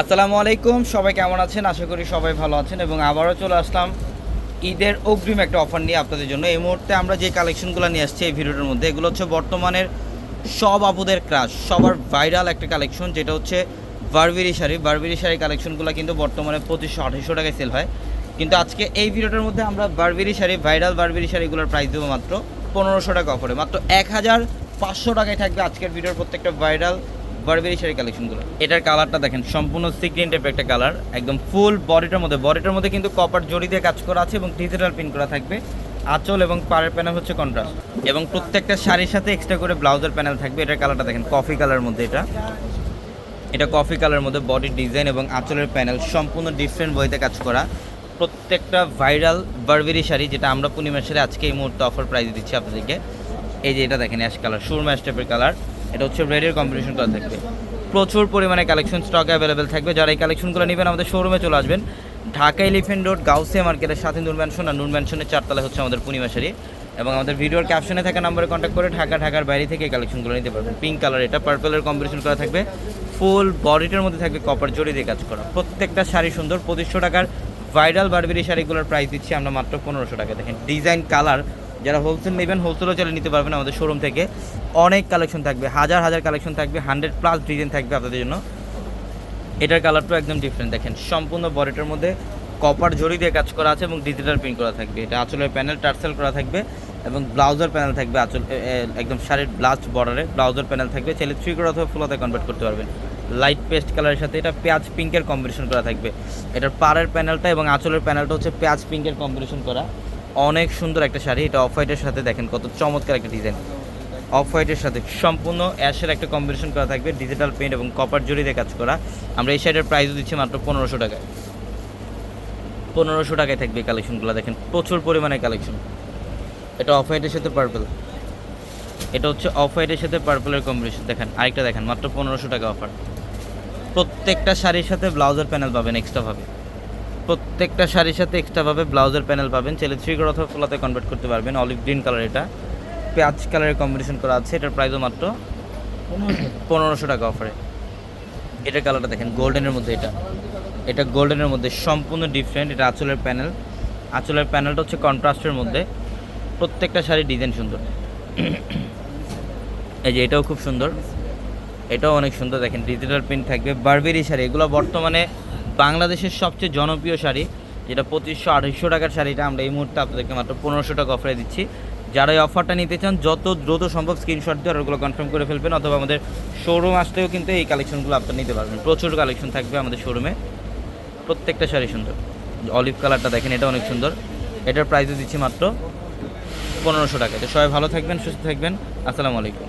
আসসালামু আলাইকুম, সবাই কেমন আছেন? আশা করি সবাই ভালো আছেন এবং আবারও চলে আসলাম ঈদের অগ্রিম একটা অফার নিয়ে আপনাদের জন্য। এই মুহূর্তে আমরা যে কালেকশনগুলো নিয়ে আসছি এই ভিডিওটার মধ্যে, এগুলো হচ্ছে বর্তমানের সব আপুদের ক্রাশ সবার ভাইরাল একটা কালেকশন, যেটা হচ্ছে বারবেরি শাড়ি। বারবেরি শাড়ি কালেকশনগুলো কিন্তু বর্তমানে পঁচিশশো আঠাশশো টাকায় সেল হয়। কিন্তু আজকে এই ভিডিওটার মধ্যে আমরা বারবেরি শাড়ি ভাইরাল বারবেরি শাড়িগুলোর প্রাইস দেবো মাত্র পনেরোশো টাকা অফারে মাত্র এক হাজার পাঁচশো টাকায় থাকবে আজকের ভিডিওর প্রত্যেকটা ভাইরাল বারবেরি শাড়ি কালেকশনগুলো এটার কালারটা দেখেন, সম্পূর্ণ সিক্রিন টাইপের একটা কালার একদম ফুল বডিটার মধ্যে। বডিটার মধ্যে কিন্তু কপার জড়ি দিয়ে কাজ করা আছে এবং ডিজিটাল প্রিন্ট করা থাকবে। আঁচল এবং পাড়ের প্যানেল হচ্ছে কন্ট্রাস্ট এবং প্রত্যেকটা শাড়ির সাথে এক্সট্রা করে ব্লাউজের প্যানেল থাকবে। এটার কালারটা দেখেন কফি কালার মধ্যে এটা। এটা কফি কালার মধ্যে বডির ডিজাইন এবং আঁচলের প্যানেল সম্পূর্ণ ডিফারেন্ট বইতে কাজ করা। প্রত্যেকটা ভাইরাল বারবেরি শাড়ি যেটা আমরা পূর্ণিমার সাথে আজকে এই মুহূর্তে অফার প্রাইস দিচ্ছি আপনাদেরকে। এই যে এটা দেখেন অ্যাশ কালার সুরমা টাইপের কালার এটা হচ্ছে রেডের কম্বিনেশন করা থাকবে। প্রচুর পরিমাণে কালেকশন স্টক অ্যাভেলেবেল থাকবে। যারা এই কালেকশনগুলো নেবেন, আমাদের শোরুমে চলে আসবেন। ঢাকা এলিফেন্ট রোড গাউসে মার্কেটের সাথে নূর ম্যানশন আর নূর ম্যানশনের চারতলা হচ্ছে আমাদের পূর্ণিমা শাড়ি। এবং আমাদের ভিডিওর ক্যাপশনে থাকা নাম্বারে কন্ট্যাক্ট করে ঢাকা, ঢাকার বাইরে থেকে এই কালেকশনগুলো নিতে পারবেন। পিঙ্ক কালার এটা পার্পলের কম্বিনেশন করা থাকবে। ফুল বডিটার মধ্যে থাকবে কপার জড়ি দিয়ে কাজ করা। প্রত্যেকটা শাড়ি সুন্দর, পঁচিশশো টাকার ভাইরাল বারবেরি শাড়িগুলোর প্রাইস দিচ্ছি আমরা মাত্র পনেরোশো টাকা। দেখেন ডিজাইন কালার যারা হোলসেল নেবেন হোলসেলও চলে নিতে পারবেন আমাদের শোরুম থেকে, অনেক কালেকশন থাকবে, হাজার হাজার কালেকশন থাকবে হান্ড্রেড প্লাস ডিজাইন থাকবে আপনাদের জন্য। এটার কালারটাও একদম ডিফারেন্ট দেখেন, সম্পূর্ণ বডিটার মধ্যে কপার জড়ি দিয়ে কাজ করা আছে এবং ডিজিটাল প্রিন্ট করা থাকবে। এটা আঁচলের প্যানেল টার্সেল করা থাকবে এবং ব্লাউজার প্যানেল থাকবে আঁচল একদম শাড়ির ব্লাস্ট বর্ডারে ব্লাউজার প্যানেল থাকবে। ছেলে থ্রি করে অথবা ফুলাতে কনভার্ট করতে পারবেন। লাইট পেস্ট কালারের সাথে এটা পেঁয়াজ পিঙ্কের কম্বিনেশন করা থাকবে। এটার পাড়ের প্যানেলটা এবং আঁচলের প্যানেলটা হচ্ছে পেঁয়াজ পিঙ্কের কম্বিনেশন করা। অনেক সুন্দর একটা শাড়ি। এটা অফ হোয়াইটের সাথে দেখেন কত চমৎকার একটা ডিজাইন অফ হোয়াইটের সাথে সম্পূর্ণ অ্যাশের একটা কম্বিনেশন করা থাকবে ডিজিটাল পেন্ট এবং কপার জড়িতে কাজ করা। আমরা এই শাড়ির প্রাইসও দিচ্ছি মাত্র পনেরোশো টাকায়। পনেরোশো টাকায় থাকবে এই কালেকশনগুলো দেখেন প্রচুর পরিমাণে কালেকশন এটা অফ হোয়াইটের সাথে পার্পল এটা হচ্ছে অফ হোয়াইটের সাথে পার্পলের কম্বিনেশন দেখেন, আরেকটা দেখেন, মাত্র পনেরোশো টাকা অফার প্রত্যেকটা শাড়ির সাথে ব্লাউজের প্যানেল পাবেন এক্সট্রাভাবে প্রত্যেকটা শাড়ির সাথে এক্সট্রাভাবে ব্লাউজের প্যানেল পাবেন। ছেলে থ্রি করে অথবা ফোলাতে কনভার্ট করতে পারবেন। অলিভ গ্রিন কালার এটা। পেঁয়াজ কালারের কম্বিনেশন করা আছে। এটার প্রাইসও মাত্র পনেরোশো টাকা অফারে এটার কালারটা দেখেন গোল্ডেনের মধ্যে এটা। এটা গোল্ডেনের মধ্যে সম্পূর্ণ ডিফারেন্ট এটা আঁচলের প্যানেল আঁচলের প্যানেলটা হচ্ছে কন্ট্রাস্টের মধ্যে। প্রত্যেকটা শাড়ির ডিজাইন সুন্দর। এই যে এটাও খুব সুন্দর। এটাও অনেক সুন্দর। দেখেন ডিজিটাল প্রিন্ট থাকবে। বারবেরি শাড়ি, এগুলো বর্তমানে বাংলাদেশের সবচেয়ে জনপ্রিয় শাড়ি, যেটা পঁচিশশো আড়াইশো টাকার শাড়িটা আমরা এই মুহূর্তে আপনাদেরকে মাত্র পনেরোশো টাকা অফারে দিচ্ছি। যারা এই অফারটা নিতে চান, যত দ্রুত সম্ভব স্ক্রিনশট দিয়ে ওগুলো কনফার্ম করে ফেলবেন, অথবা আমাদের শোরুম আসলেও কিন্তু এই কালেকশনগুলো আপনারা নিতে পারবেন। প্রচুর কালেকশন থাকবে আমাদের শোরুমে প্রত্যেকটা শাড়ি সুন্দর। অলিভ কালারটা দেখেন, এটা অনেক সুন্দর। এটার প্রাইসও দিচ্ছি মাত্র পনেরোশো টাকা তো সবাই ভালো থাকবেন, সুস্থ থাকবেন। আসসালামু আলাইকুম।